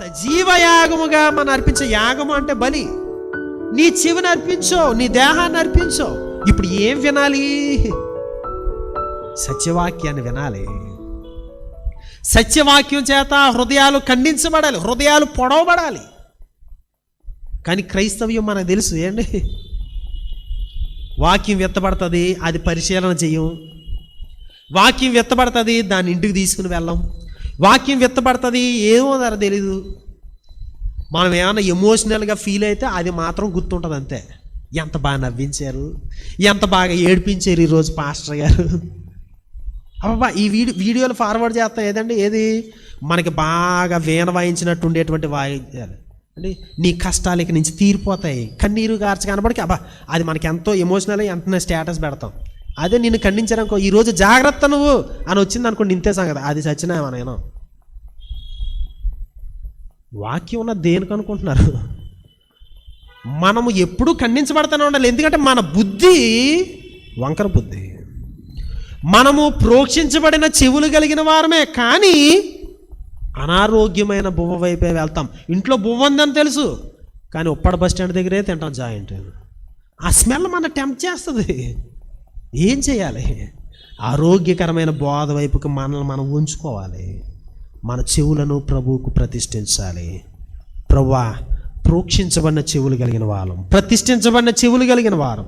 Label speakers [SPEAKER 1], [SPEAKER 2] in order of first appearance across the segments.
[SPEAKER 1] సజీవ యాగముగా మనం అర్పించే యాగము అంటే బలి. నీ చెవిని అర్పించో నీ దేహాన్ని అర్పించో. ఇప్పుడు ఏం వినాలి? సత్యవాక్యాన్ని వినాలి. సత్యవాక్యం చేత హృదయాలు ఖండించబడాలి హృదయాలు పొడవబడాలి. కానీ క్రైస్తవ్యం మనకు తెలుసు ఏంటి? వాక్యం విత్తబడుతుంది అది పరిశీలన చేయం. వాక్యం విత్తబడుతుంది దాన్ని ఇంటికి తీసుకుని వెళ్ళాం. వాక్యం విత్తబడుతుంది ఏమో ధర తెలీదు. మనం ఏమైనా ఎమోషనల్గా ఫీల్ అయితే అది మాత్రం గుర్తుంటుంది అంతే. ఎంత బాగా నవ్వించారు ఎంత బాగా ఏడిపించారు ఈరోజు పాస్టర్ గారు. అబ్బా ఈ వీడియో వీడియోలు ఫార్వర్డ్ చేస్తాం. ఏదండి? ఏది? మనకి బాగా వీణ వాయించినట్టు ఉండేటువంటి వాయిద్యాలు అంటే నీ కష్టాలు ఇక నుంచి తీరిపోతాయి. కన్నీరు గార్చ కనబడికి అబ్బా అది మనకి ఎంతో ఎమోషనల్ ఎంత స్టేటస్ పెడతాం. అదే నిన్ను ఖండించారనుకో ఈరోజు జాగ్రత్త నువ్వు అని వచ్చింది అనుకోండి ఇంతే సంగతి. అది చచ్చినామా నేను వాక్యం ఉన్న దేనికి అనుకుంటున్నారు? మనము ఎప్పుడూ ఖండించబడతానే ఉండాలి. ఎందుకంటే మన బుద్ధి వంకర బుద్ధి. మనము ప్రోక్షించబడిన చెవులు కలిగిన వారమే కానీ అనారోగ్యమైన బువ్వ వైపే వెళ్తాం. ఇంట్లో బువ్వ ఉందని తెలుసు కానీ ఉప్పడ బస్ స్టాండ్ దగ్గరే తింటాం జాయింట్. ఆ స్మెల్ మన టెంప్ట్ చేస్తుంది. ఏం చేయాలి? ఆరోగ్యకరమైన బోధ వైపుకి మనల్ని మనం ఉంచుకోవాలి. మన చెవులను ప్రభువుకు ప్రతిష్ఠించాలి. ప్రవ్వా ప్రోక్షించబడిన చెవులు కలిగిన వారం ప్రతిష్ఠించబడిన చెవులు కలిగిన వారం.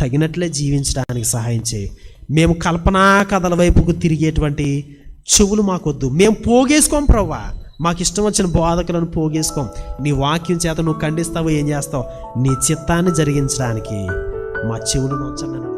[SPEAKER 1] తగినట్లే జీవించడానికి సహాయం చేయి. మేము కల్పనా కథల వైపుకు తిరిగేటువంటి చెవులు మాకొద్దు. మేము పోగేసుకోం ప్రవ్వా. మాకు ఇష్టం వచ్చిన బోధకులను పోగేసుకోం. నీ వాక్యం చేత నువ్వు ఖండిస్తావు ఏం చేస్తావు నీ చిత్తాన్ని జరిగించడానికి మా చెవులు ఉంచండి